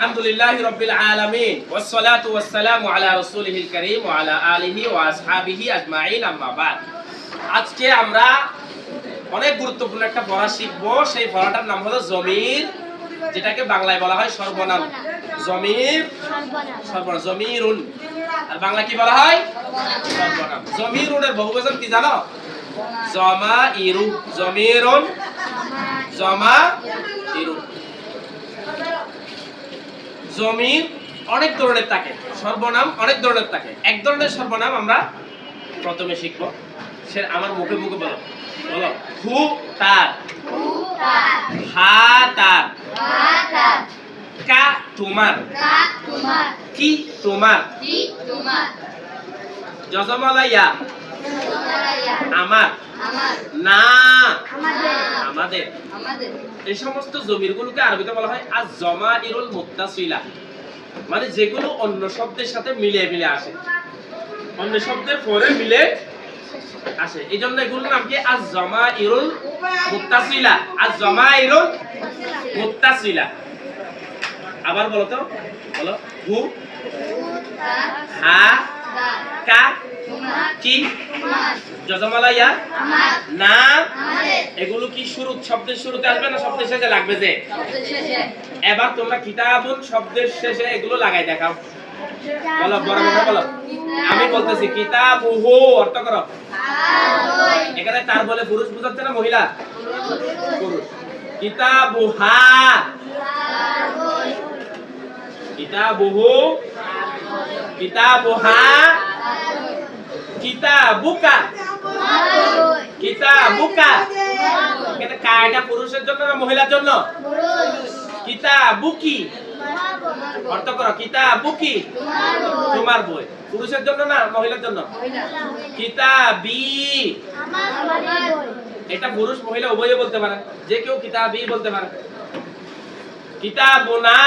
আলহামদুলিল্লাহ রব্বিল আলামিন, ওয়াসসালাতু ওয়াসসালামু আলা রাসূলিহিল কারীম আলা আলিহি ওয়া আসহাবিহি আজমাইন, আম্মা বাদ। আজকে আমরা অনেক গুরুত্বপূর্ণ একটা পড়া শিখব, সেই পড়াটার নাম হলো জমির, যেটাকে বাংলায় বলা হয় সর্বনাম। জমির সর্বনাম। জমিরুন। আর বাংলা কি বলা হয়? সর্বনাম। জমিরুনের বহুবচন কি জানো? জমা ইরু। জমিরুন। জমা ইরু। জমির অনেক ধরনের থাকে সর্বনাম অনেক ধরনের থাকে। এক ধরনের সর্বনাম আমরা প্রথমে শিখব। সে আমার মুখে মুখে বলো। বলো হু তার হা তার কা তোমার। কি তোমার। যজমালাইয়া। আমার। না। আমাদের। এই সমস্ত জমিরগুলোকে আরবিতে বলা হয় আজ জমা ইরুল মুত্তাসিলা। মানে যেগুলো অন্য শব্দের সাথে মিলে মিলে আসে। অন্য শব্দের পরে মিলে আসে। এই জন্য এগুলোর নাম কি? আজ জমা ইরুল মুত্তাসিলা। আজ জমা ইরুল মুত্তাসিলা। আবার বলো তো। বলো। হু। হা কা কি? না? এগুলো কি শুরু শব্দের শুরুতে আসবে না শব্দের শেষে লাগবে যে? এবার তোমরা কিতাবুন শব্দের শেষে এগুলো লাগাই দেখাও। বলো বড় বলো। আমি বলতেছি কিতাবুহু অর্থ করো। এখানে তার বলে পুরুষ বুঝাচ্ছে না মহিলা? পুরুষ। কিতাবুহা। কিতাবুহু। কিতাবুহা। কিতাবুকা কিতাবুকা এটা কায়টা পুরুষের জন্য না মহিলার জন্য কিতাবুকি অর্থ করো কিতাবুকি তোমার বই পুরুষের জন্য না মহিলার জন্য কিতাবি এটা পুরুষ মহিলা উভয়ে বলতে পারে যে কেউ কিতাবি বলতে পারে কিতাবুনা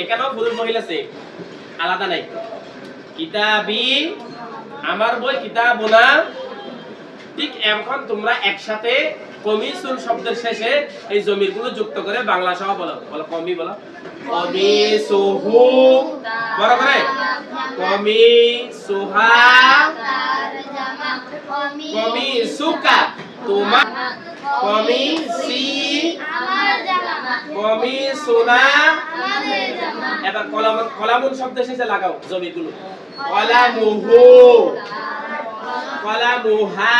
এখানেও পুরুষ মহিলা সে আলাদা নাই কিতাবি আমার বই কিতাবুনা। ঠিক এখন তোমরা একসাথে কমিসুন শব্দের শেষে এই জমিরগুলো যুক্ত করে বাংলা সহ বলো। বলো কমি বলো। কমি সুহু। বড় কমি সুহা। কমি সুকা। তোমার কমি সি কমি, সোনা। এবার কলাম, কলামুন শব্দের শেষে লাগাও জমিগুলো। কলামুহু। কলামুহা।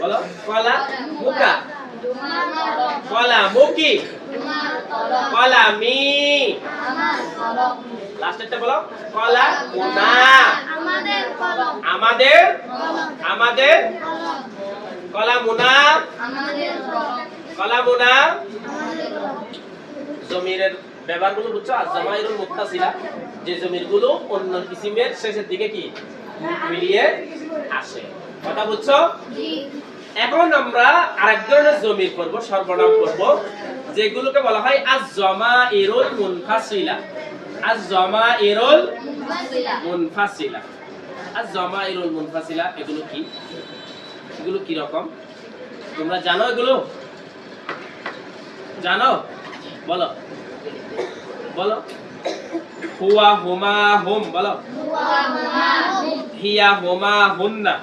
বলো কলা মুকা কলা মুকি কলামি লাস্টেরটা বলো কলা মুনা আমাদের আমাদের কলা মুনা কলা মুনা জমিরের ব্যবহারগুলো বুঝছ? জমাইরুল মুত্তাসিলা, যে জমিরগুলো অন্য কিসিমের শেষের দিকে কি? মিলিয়ে আসে। কথা বুঝছ? এখন আমরা আরেক ধরনের জমির করব সর্বনাম করব যেগুলোকে বলা হয় আজ জমা ইরুল মুনফাসিলা। আজ জমা ইরুল মুনফাসিলা। আজ জমা ইরুল মুনফাসিলা, এগুলো কি? এগুলো কি রকম? তোমরা জানো এগুলো? জানো? বলো। বলো। হুয়া হুমা হুম, বলো। হিয়া হুমা হুন্না।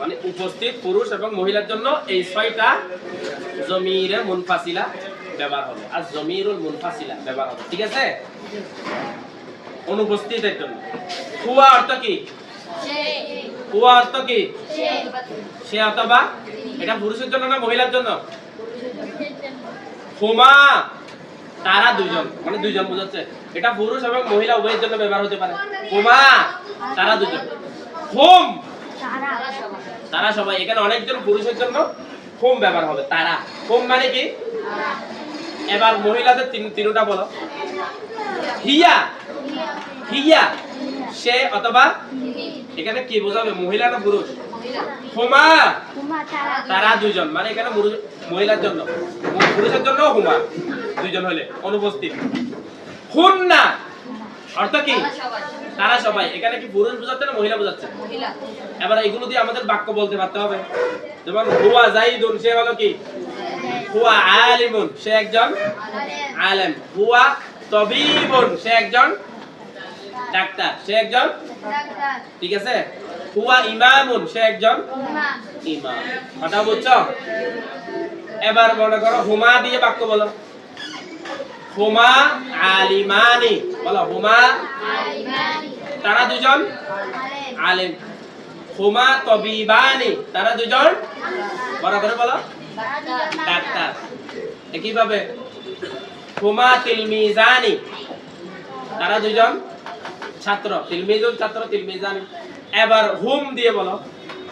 মানে উপস্থিত পুরুষ এবং মহিলার জন্য এই ছয়টা জমিরে মুনফাসিলা ব্যবহার হবে। আর জমিরুল মুনফাসিলা ব্যবহার হবে। ঠিক আছে? অনুপস্থিতের জন্য। হুয়া অর্থ কি? হুয়া অর্থ কি? সে অথবা এটা পুরুষের জন্য না মহিলার জন্য? হুমা! তারা দুইজন মানে দুইজন বোঝাচ্ছে। এটা পুরুষ এবং মহিলা উভয়ের জন্য ব্যবহার হতে পারে। হুমা! তারা দুজন হুম! তারা সবাই। এখানে অনেকজন পুরুষের জন্য হোম ব্যবহার হবে। তারা। হোম মানে কি? এবার মহিলাদের তিন তিনটা বলো। হিয়া! হিয়া। সে অথবা এখানে কি বোঝাবে? মহিলা না পুরুষ? হুমা। তারা দুইজন মানে এখানে মহিলার জন্য। পুরুষের জন্য হুমা। দুইজন হলে অনুপস্থিত। হুন্না। অর্থ কি? তারা সবাই। এখানে কি পুরুষ বোঝাচ্ছে না মহিলা বোঝাচ্ছে? এবার এগুলো দিয়ে আমাদের বাক্য বলতে পারতে হবে। যেমন হুয়া জাইদুন সে হলো কি? হুয়া আলিমুন সে একজন আলেম। হুয়া তবিবুন সে একজন ডাক্তার। সে একজন ঠিক আছে? হুয়া ইমামুন সে একজন ইমাম। কথা বুঝছ? এবার মনে করো হুমা দিয়ে বাক্য বলো। হুমা আলিমানি বলো হুমা তারা দুজন আলিম। হুমা তবিবানি তারা দুজন বড় করে বলো। ডাক্তার। একইভাবে হুমা তিলমিজানি তারা দুজন ছাত্র। তিলমিজুন ছাত্র তিলমিজানি। এবার হুম দিয়ে বলো।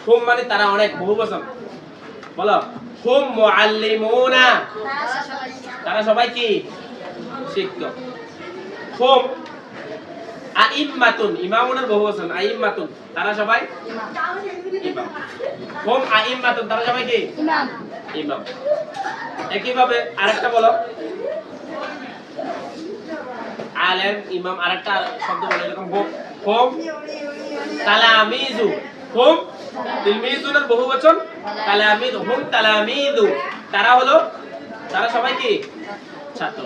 হুম মানে তারা অনেক বহু বছর বলো হুম মুআল্লিমুনা। তারা সবাই কি? শিক্ষক। হুম আইম্মাতুন ইমামুনের বহু বচন আইম্মাতুন। তারা সবাই? ইমাম। হুম আইম্মাতুন তারা সবাই কি? ইমাম। একইভাবে আরেকটা বলো। আলেম ইমাম আরেকটা শব্দ বলো এরকম হুম। হুম তালামিজু হুম? তিলমিজুনের বহু বচন? তালামিদ হুম তালামিদু তারা হলো? তারা সবাই কি? ছাত্র।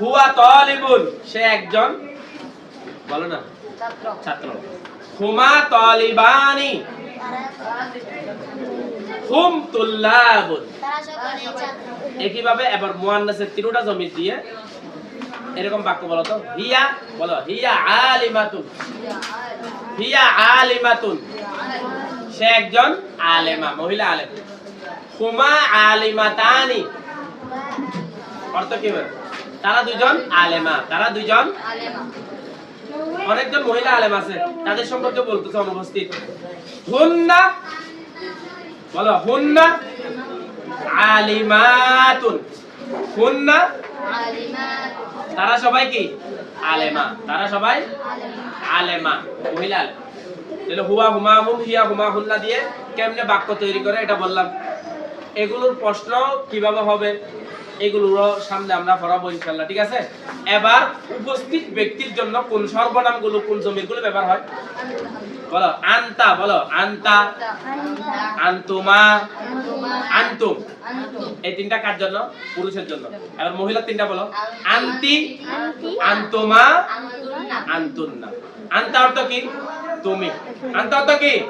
হুয়া তালিবুন। সে একজন? বলো না। ছাত্র। হুমা তালিবানি। হুম তুল্লাবুন। একইভাবে এবার মুয়ান্নাসের তিনটা জমি দিয়ে এরকম বাক্য বলো তো? হিয়া, বলো, হিয়া আলিমাতুন। হিয়া আলিমাতুন। সে একজন আলেমা, মহিলা আলেম। হুমা আলিমাতানি। অর্থ কি? তারা দুজন আলেমা, তারা দুজন অনেকজন মহিলা আলেম আছে, তাদের সম্পর্কে বলতেছে অনুপস্থিত। হুন্না, বলো, হুন্না আলিমাতুন। হুন্না তারা সবাই কি? আলেমা। তারা সবাই? আলেমা। মহিলা তাহলে হুয়া হুমা হুম হিয়া হুমা হুন্না দিয়ে কেমনে বাক্য তৈরি করে এটা বললাম। এগুলোর প্রশ্ন কীভাবে হবে? এগুলোর সামনে আমরা পড়াবো ইনশাল্লাহ ঠিক আছে? এবার উপস্থিত ব্যক্তির জন্য কোন সর্বনামগুলো কোন জমিগুলো ব্যবহার হয়? বলো আন্তা বলো আন্তা আন্তুমা আন্তুম। এই তিনটা কার জন্য? পুরুষের জন্য। এবার মহিলা তিনটা বলো। আন্তি, আন্তুমা, আন্তুন্না। আন্তা অর্থ কি? তুমি। অর্থ কি?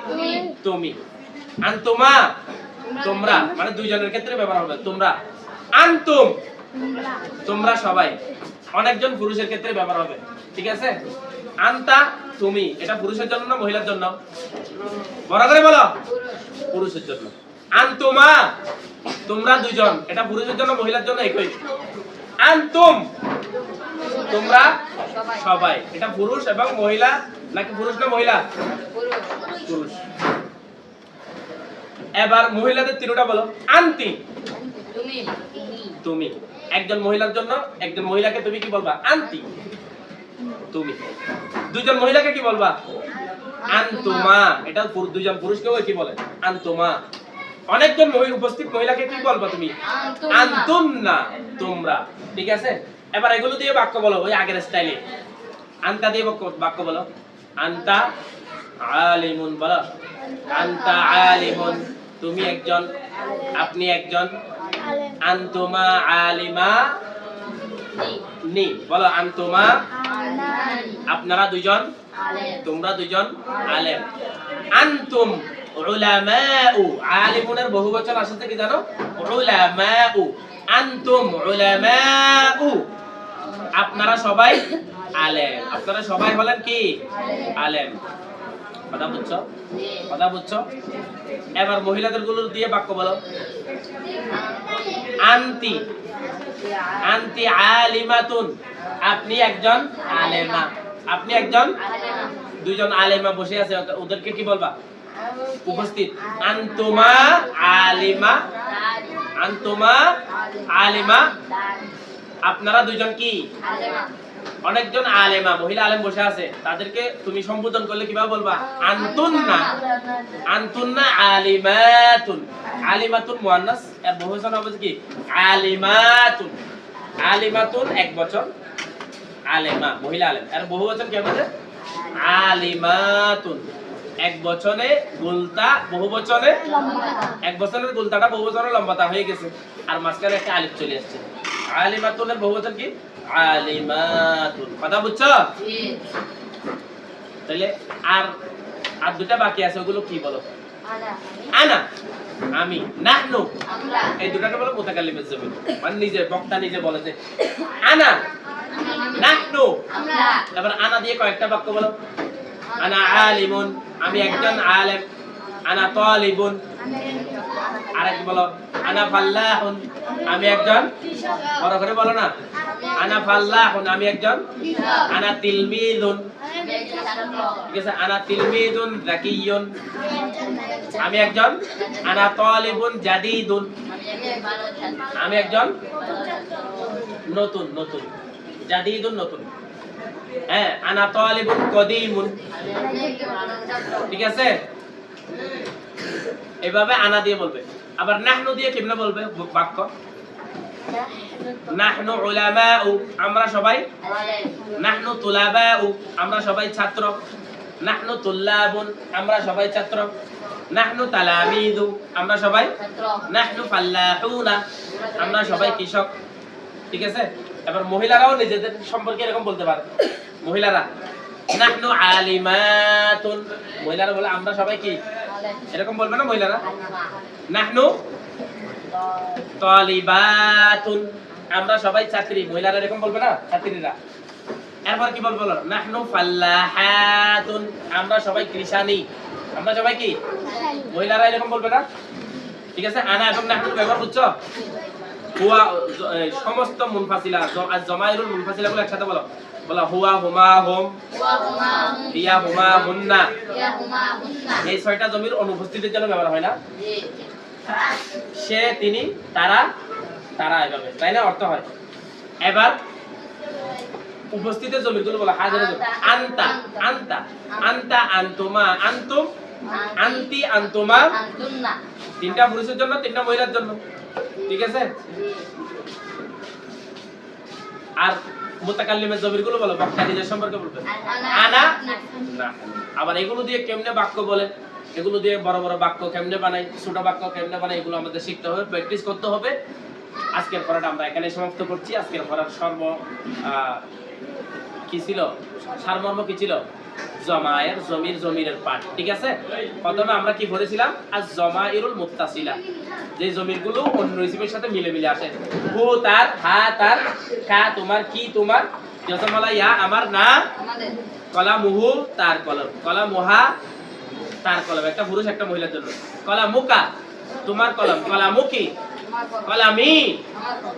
তুমি। আন্তুমা, তোমরা। মানে দুইজনের ক্ষেত্রে ব্যবহার হবে। তোমরা। আন্তুম। তোমরা সবাই। অনেকজন পুরুষের ক্ষেত্রে ব্যবহার হবে। ঠিক আছে? আন্তা, তুমি। এটা পুরুষের জন্য না মহিলার জন্য? বড় করে বলো। পুরুষের জন্য। আন্তুমা তোমরা দুজন এটা পুরুষের জন্য মহিলার জন্য একই। আন্তুম তোমরা সবাই। এটা পুরুষ এবং মহিলা নাকি পুরুষ না মহিলা? পুরুষ। এবার মহিলাদের তিনটা বলো। আন্তি তুমি একজন মহিলার জন্য একজন মহিলাকে তুমি কি বলবা? আন্তি তুমি। দুজন মহিলাকে কি বলবা? আন্তুমা। এটা দুজন পুরুষকেও কি বলে। আন্তুমা। অনেকজন উপস্থিত মহিলাকে কি বলব তুমি? আন্তুন্না তোমরা। ঠিক আছে? এবার এগুলো দিয়ে বাক্য বলো ওই আগের স্টাইলে আন্তা দিয়ে বাক্য- বাক্য বলো। আন্তা আলিমুন বলো। আন্তা আলিমুন। তুমি একজন আপনি একজন। আন্তুমা আলিমা নি। বলো আন্তুমা আপনারা দুজন তোমরা দুজন আলেম। আনতুম উলামাউ আলিমুনের বহু বচন আসছে কি জানো? উলামাউ আনতুম উলামাউ। আপনারা সবাই আলেম। আপনারা সবাই কি? আলেম। কথা বুঝছ? কথা বুঝছ? এবার মহিলাদেরগুলো দিয়ে বাক্য বলো। আন্তি। আন্তি আলিমাতুন। আপনি একজন আলেমা। আপনি একজন দুইজন আলেমা বসে আছে। ওদেরকে কি বলবা? উপস্থিত। আন্তুমা আলিমা। আন্তুমা আলিমা। আপনারা দুইজন কি? অনেকজন আলেমা, মহিলা আলেম বসে আছে। তাদেরকে তুমি সম্বোধন করলে কীভাবে বলবা? আন্তুন্না। আন্তুন্না আলিমাতুন। আলিমাতুন মুয়ান্নাস। এর বহুবচন হবে কি? আলিমাতুন। আলিমাতুন এক বচন আলেমা, মহিলা আলেম। এর বহুবচন কি হবে আলিমাতুন। এক বচনে গুলতা বহু বচনে এক বছরের গুলতাটা বহু লম্বাতা হয়ে গেছে। আর মাঝখানে একটা আলিফ চলে আসছে। আলিমাতুনের বহু বচন কি? আলিমাতুন কথা বুঝছ? তাহলে আর আর দুটা বাকি আছে ওগুলো কি বলো? আনা। আমি। নাহনু। এই দুটাকে বলো মুতাকাল্লিমের জমি মানে নিজে বক্তা নিজে বলে যে আনা। নাহনু। তারপর আনা দিয়ে কয়েকটা বাক্য বলো। আনা আলিমুন আমি একজন আলেম আনা তালিবুন আরেক বলো আনা ফাল্লাহুন আমি একজন বড় করে বলো না আনা ফাল্লাহুন আমি একজন আনা তিলমিদুন ঠিক আছে আনা তিলমিদুন জাকিয়ুন আমি একজন আনা তালিবুন জাদিদুন আমি একজন নতুন নতুন জাদিদুন নতুন. হ্যাঁ আনা তালিবুন কদিমুন। ঠিক আছে? এভাবে আনা দিয়ে বলবে। আবার নাহনু দিয়ে কেমনে বলবে? বাক্য? নাহনু উলামাউ আমরা সবাই? নাহনু তুলাবাউ আমরা সবাই ছাত্র। নাহনু তুল্লাবুন আমরা সবাই ছাত্র। নাহনু তালামিদু আমরা সবাই? নাহনু ফাল্লাহুনা আমরা সবাই কৃষক। ঠিক আছে? এবার মহিলারাও নিজেদের সম্পর্কে এরকম বলতে পারে মহিলারা নাহনু আলিমাতুন। মহিলারা বলে আমরা সবাই কি? এরকম বলবে না মহিলারা? নাহনু তালিবাতুন। আমরা সবাই ছাত্রী মহিলারা এরকম বলবে না ছাত্রীরা? এরপর কি বলব বলো? নাহনু ফাল্লাহাতুন। আমরা সবাই কৃষানি আমরা সবাই কি? মহিলারা এরকম বলবে না? ঠিক আছে? আনা এবং নাহনু ব্যবহার বুঝছ? হুয়া সমস্ত মুনফাসিলা জমাইরুল মুনফাসিলা গুলো একসাথে বলো। বলো হুয়া হুমা হোম। হিয়া হুমা হুন্না। এই ছয়টা জমির অনুপস্থিতির জন্য ব্যবহার হয় না। সে তিনি তারা তারা এভাবে তাই না? অর্থ হয়। এবার উপস্থিত জমিগুলো বলো হাজার আন্তা। আন্তা আন্তা আন্তুমা আন্তুম আন্তি আন্তুমা তিনটা পুরুষের জন্য তিনটা মহিলার জন্য। ঠিক আছে? আর মুতাকাল্লিমের জমিরগুলো বলো বক্তা নিজের সম্পর্কে বলবে। আনা না। আবার এগুলো দিয়ে কেমনে বাক্য বলে? এগুলো দিয়ে বড় বড় বাক্য কেমনে বানাই? ছোট বাক্য কেমনে বানাই? এগুলো আমাদের শিখতে হবে প্র্যাকটিস করতে হবে। আজকের পড়াটা আমরা এখানে সমাপ্ত করছি। আজকের পড়ার সর্ব কি ছিল? সারমর্ম কি ছিল? জমায়ের জমির জমিরের পাঠ ঠিক আছে? প্রথমে আমরা কি পড়েছিলাম আর জমাইরুল মুত্তাসিলা। যে জমিরগুলো অন্য রিসিপের সাথে মিলে মিলে আসে। হু তার হা তার কা তোমার কি তোমার যতমালা ইয়া আমার না কলা মুহু তার কলম। কলা মুহা তার কলম। একটা পুরুষ একটা মহিলার জন্য। কলা মুকা তোমার কলম। কলা মুখী কলা মি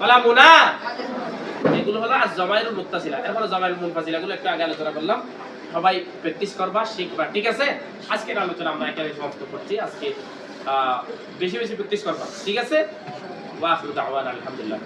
কলা মুনা এগুলো হলো আর জমাইরুল মুক্তাশিলা এরপরে জমাইরুল মুনফাসিলা গুলো একটু আগে আলোচনা করলাম। সবাই প্র্যাকটিস করবা, শিখবা, ঠিক আছে? আজকের আলোচনা আমরা একেবারে সমাপ্ত করছি। আজকে বেশি বেশি প্র্যাকটিস করবা, ঠিক আছে? ওয়া আখিরু দাওয়ানা আলহামদুলিল্লাহ